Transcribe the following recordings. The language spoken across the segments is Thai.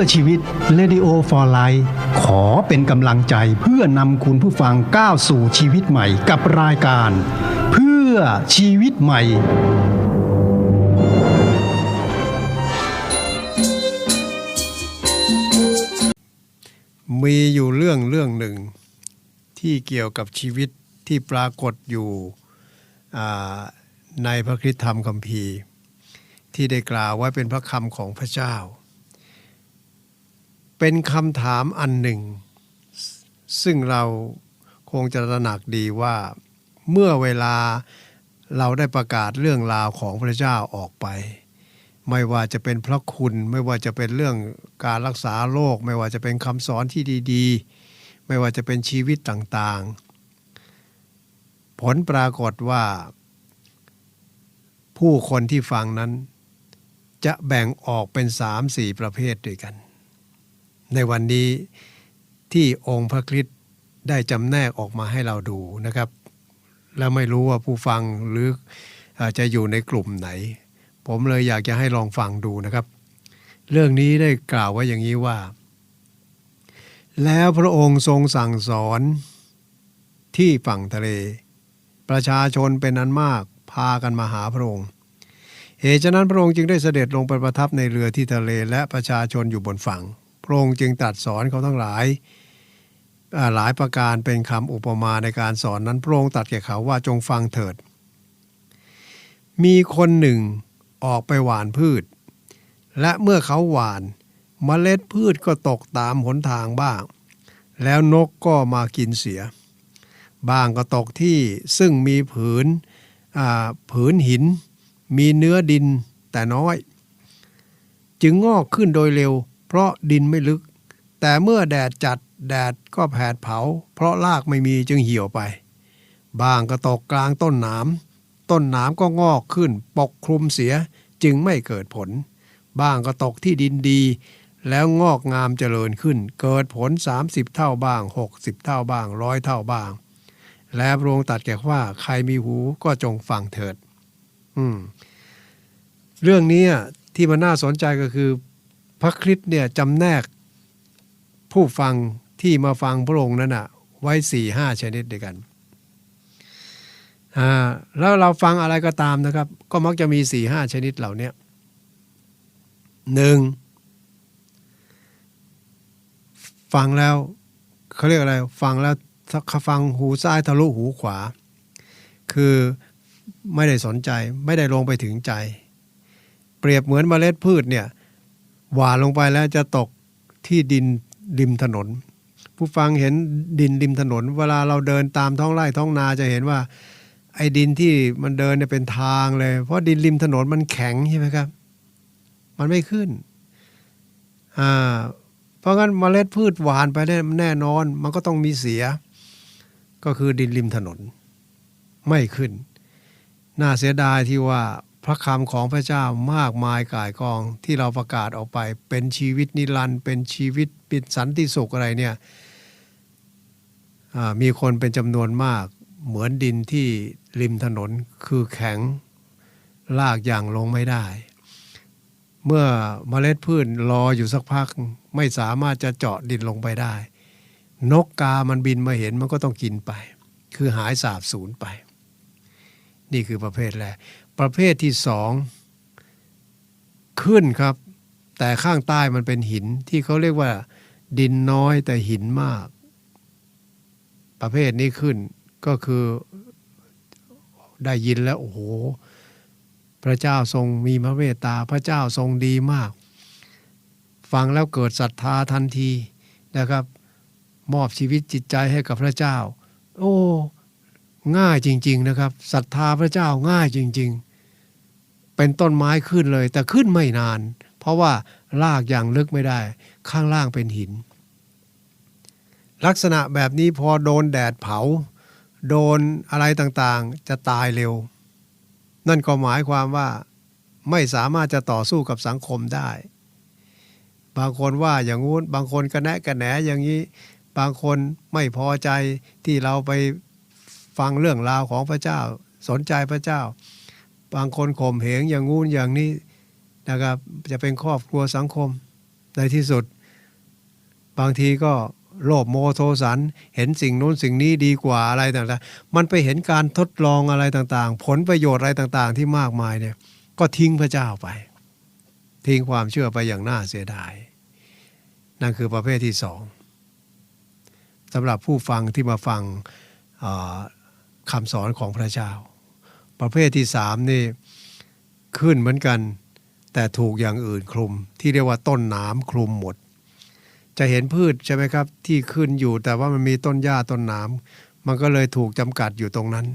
พื่อชีวิต Radio for Life ขอเป็นกำลังใจเพื่อนำคุณผู้ฟังก้าวสู่ชีวิตใหม่กับรายการ เพื่อชีวิตใหม่ มีอยู่เรื่องเรื่องหนึ่ง ที่เกี่ยวกับชีวิตที่ปรากฏอยู่ในพระคริสตธรรมคัมภีร์ ที่ได้กล่าวไว้เป็นพระคำของพระเจ้า เป็นคำถามอันหนึ่ง ซึ่งเราคงจะตระหนักดีว่าเมื่อเวลาเราได้ประกาศเรื่องราวของพระเจ้าออกไป ไม่ว่าจะเป็นพระคุณไม่ว่าจะเป็นเรื่องการรักษาโรคไม่ว่าจะเป็นคำสอนที่ดีๆ ไม่ว่าจะเป็นชีวิตต่างๆ ผลปรากฏว่า ผู้คนที่ฟังนั้น จะแบ่งออกเป็นสามสี่ประเภทด้วยกัน ในวันนี้ที่องค์พระคริสต์ได้จำแนกออกมาให้เราดูนะครับ แล้วไม่รู้ว่าผู้ฟังหรืออาจจะอยู่ในกลุ่มไหน ผมเลยอยากจะให้ลองฟังดูนะครับ เรื่องนี้ได้กล่าวไว้อย่างนี้ว่า แล้วพระองค์ทรงสั่งสอนที่ฝั่งทะเล ประชาชนเป็นอันมากพากันมาหาพระองค์เหตุฉะนั้นพระองค์จึงได้เสด็จลงไปประทับในเรือที่ทะเลและประชาชนอยู่บนฝั่ง ระองค์จึงตรัสสอนเขาทั้งหลายหลายประการเป็นคำอุปมาในการสอนนั้นพระองค์ตรัสแก่เขาว่าจงฟังเถิด มีคนหนึ่งออกไปหว่านพืช และเมื่อเขาหว่านเมล็ดพืชก็ตกตามหนทางบ้าง แล้วนกก็มากินเสีย บ้างก็ตกที่ซึ่งมีผืนผืนหิน มีเนื้อดินแต่น้อย จึงงอกขึ้นโดยเร็ว เพราะดินไม่ลึก แต่เมื่อแดดจัดแดดก็แผดเผา เพราะรากไม่มีจึงเหี่ยวไป บางก็ตกกลางต้นหนามต้นหนามก็งอกขึ้นปกคลุมเสียจึงไม่เกิดผล บ้างก็ตกที่ดินดี แล้วงอกงามเจริญขึ้น เกิดผล 30 เท่าบ้าง 60 เท่าบ้างร้อยเท่าบ้าง และพระองค์ตัดแก่ว่าใครมีหูก็จงฟังเถิด อืม เรื่องนี้ที่มันน่าสนใจก็คือ พระคริสต์เนี่ยจำแนกผู้ฟังที่มาฟังพระองค์นั้นอะไว้สี่ห้าชนิดด้วยกันอ่าแล้วเราฟังอะไรก็ตามนะครับ ก็มักจะมีสี่ห้าชนิดเหล่านี้หนึ่งฟังแล้วเขาเรียกอะไร ฟังแล้วฟังหูซ้ายทะลุหูขวา คือไม่ได้สนใจไม่ได้ลงไปถึงใจ เปรียบเหมือนเมล็ดพืชเนี่ย หว่านลงไปแล้วจะตกที่ดินริมถนน ผู้ฟังเห็นดินริมถนน เวลาเราเดินตามท้องไร่ท้องนาจะเห็นว่า ไอ้ดินที่มันเดินเนี่ยเป็นทางเลย เพราะดินริมถนนมันแข็งใช่ไหมครับ มันไม่ขึ้นอ่าเพราะงั้นเมล็ดพืชหวานไปได้แน่นอน มันก็ต้องมีเสีย ก็คือดินริมถนน ไม่ขึ้น น่าเสียดายที่ว่า พระคำของพระเจ้ามากมายกายกองที่เราประกาศออกไป เป็นชีวิตนิรันดร์เป็นชีวิตปิดสันติสุขอะไรเนี่ยมีคนเป็นจำนวนมากเหมือนดินที่ริมถนนคือแข็งลากอย่างลงไม่ได้ เมื่อเมล็ดพืชรออยู่สักพักไม่สามารถจะเจาะดินลงไปได้ นกกามันบินมาเห็นมันก็ต้องกินไป คือหายสาบสูญไป นี่คือประเภทแรก ประเภทที่สองขึ้นครับ แต่ข้างใต้มันเป็นหินที่เขาเรียกว่า ดินน้อยแต่หินมาก ประเภทนี้ขึ้นก็คือได้ยินแล้วโอ้โห พระเจ้าทรงมีพระเมตตาพระเจ้าทรงดีมาก ฟังแล้วเกิดศรัทธาทันทีนะครับ มอบชีวิตจิตใจให้กับพระเจ้า โอ้ ง่ายจริง ๆนะครับศรัทธาพระเจ้าง่ายจริง ๆ เป็นต้นไม้ขึ้นเลย แต่ขึ้นไม่นาน เพราะว่าลากอย่างลึกไม่ได้ ข้างล่างเป็นหิน ลักษณะแบบนี้พอโดนแดดเผา โดนอะไรต่างๆ จะตายเร็ว นั่นก็หมายความว่าไม่สามารถจะต่อสู้กับสังคมได้ บางคนว่าอย่างงู้น บางคนกระแนะกระแหนอย่างนี้ บางคนไม่พอใจที่เราไปฟังเรื่องราวของพระเจ้า สนใจพระเจ้า บางคนข่มเหงอย่างงู้นอย่างนี้นะครับ จะเป็นครอบครัวสังคม ในที่สุด บางทีก็โลภโมโทสัน เห็นสิ่งนู้นสิ่งนี้ดีกว่าอะไรต่างๆ มันไปเห็นการทดลองอะไรต่างๆ ผลประโยชน์อะไรต่างๆ ที่มากมายเนี่ย ก็ทิ้งพระเจ้าไป ทิ้งความเชื่อไปอย่างน่าเสียดาย นั่นคือประเภทที่สองสำหรับผู้ฟังที่มาฟังคำสอนของพระเจ้า ประเภทที่สามนี่ขึ้นเหมือนกัน แต่ถูกอย่างอื่นคลุม ที่เรียกว่าต้นหนามคลุมหมด จะเห็นพืชใช่ไหมครับ ที่ขึ้นอยู่แต่ว่ามันมีต้นหญ้าต้นหนามมันก็เลยถูกจำกัดอยู่ตรงนั้น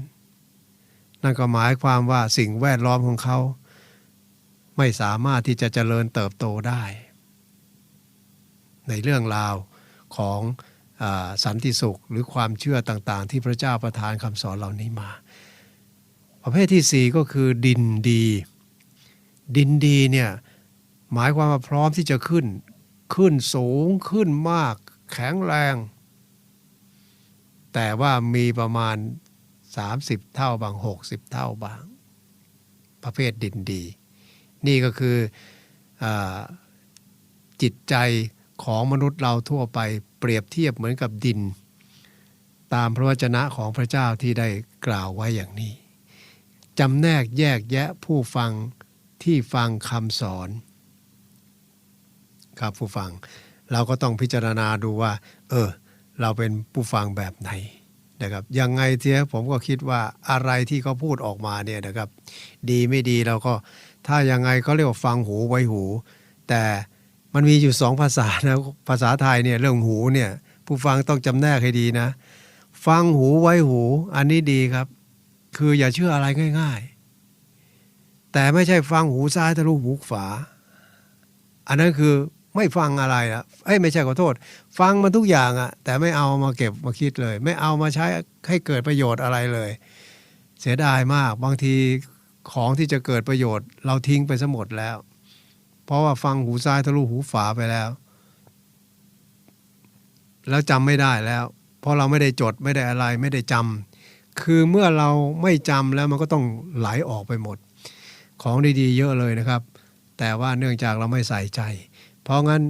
นั่นก็หมายความว่าสิ่งแวดล้อมของเขา ไม่สามารถที่จะเจริญเติบโตได้ ในเรื่องราวของอสันติสุขหรือความเชื่อต่างๆ ที่พระเจ้าประทานคำสอนเหล่านี้มา ประเภทที่สี่ก็คือดินดี ดินดีเนี่ยหมายความว่าพร้อมที่จะขึ้น ขึ้นสูงขึ้นมาก แข็งแรง แต่ว่ามีประมาณ 30 เท่าบาง 60 เท่าบาง ประเภทดินดี นี่ก็คืออจิตใจของมนุษย์เราทั่วไปเปรียบเทียบเหมือนกับดิน ตามพระวจนะของพระเจ้าที่ได้กล่าวไว้อย่างนี้ จำแนกแยกแยะผู้ฟังที่ฟังคำสอน ครับผู้ฟัง เราก็ต้องพิจารณาดูว่า เออ เราเป็นผู้ฟังแบบไหนนะครับยังไงเทียผมก็คิดว่าอะไรที่เขาพูดออกมาเนี่ยนะครับ ดีไม่ดีเราก็ถ้ายังไงเขาเรียกว่าฟังหูไว้หู แต่มันมีอยู่สองภาษานะภาษาไทยเนี่ยเรื่องหูเนี่ยผู้ฟังต้องจำแนกให้ดีนะ ฟังหูไว้หู อันนี้ดีครับ คืออย่าเชื่ออะไรง่าย ๆ แต่ไม่ใช่ฟังหูซ้ายทะลุหูขวา อันนั้นคือไม่ฟังอะไรอะเอ้ยไม่ใช่ขอโทษ ฟังมันทุกอย่างอะแต่ไม่เอามาเก็บมาคิดเลย ไม่เอามาใช้ให้เกิดประโยชน์อะไรเลย เสียดายมากบางทีของที่จะเกิดประโยชน์ เราทิ้งไปซะหมดแล้ว เพราะว่าฟังหูซ้ายทะลุหูขวาไปแล้ว แล้วจำไม่ได้แล้ว เพราะเราไม่ได้จดไม่ได้อะไรไม่ได้จำ คือเมื่อเราไม่จำแล้วมันก็ต้องไหลออกไปหมด ของดีๆ เยอะเลยนะครับ แต่ว่าเนื่องจากเราไม่ใส่ใจ เพราะงั้น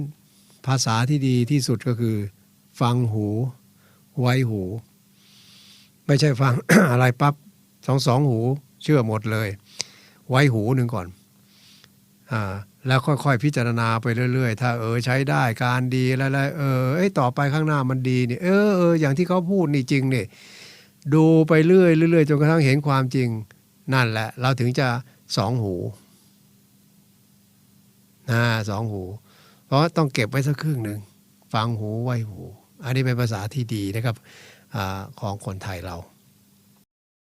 ภาษาที่ดีที่สุดก็คือ ฟังหู ไว้หู ไม่ใช่ฟัง อะไรปั๊บสองสองหูเชื่อหมดเลย ไว้หูหนึ่งก่อนอ่าแล้วค่อยๆ พิจารณาไปเรื่อย ๆ ถ้าเออใช้ได้การดีแล้วๆเออเอ้ยต่อไปข้างหน้ามันดีนี่เออเอออย่างที่เขาพูดนี่จริงนี่ ดูไปเรื่อยๆเรื่อยจนกระทั่งเห็นความจริงนั่นแหละ เราถึงจะสองหูนะสองหู เพราะต้องเก็บไว้สักครึ่งหนึ่งฟังหูไว้หู อันนี้เป็นภาษาที่ดีนะครับอของคนไทยเรา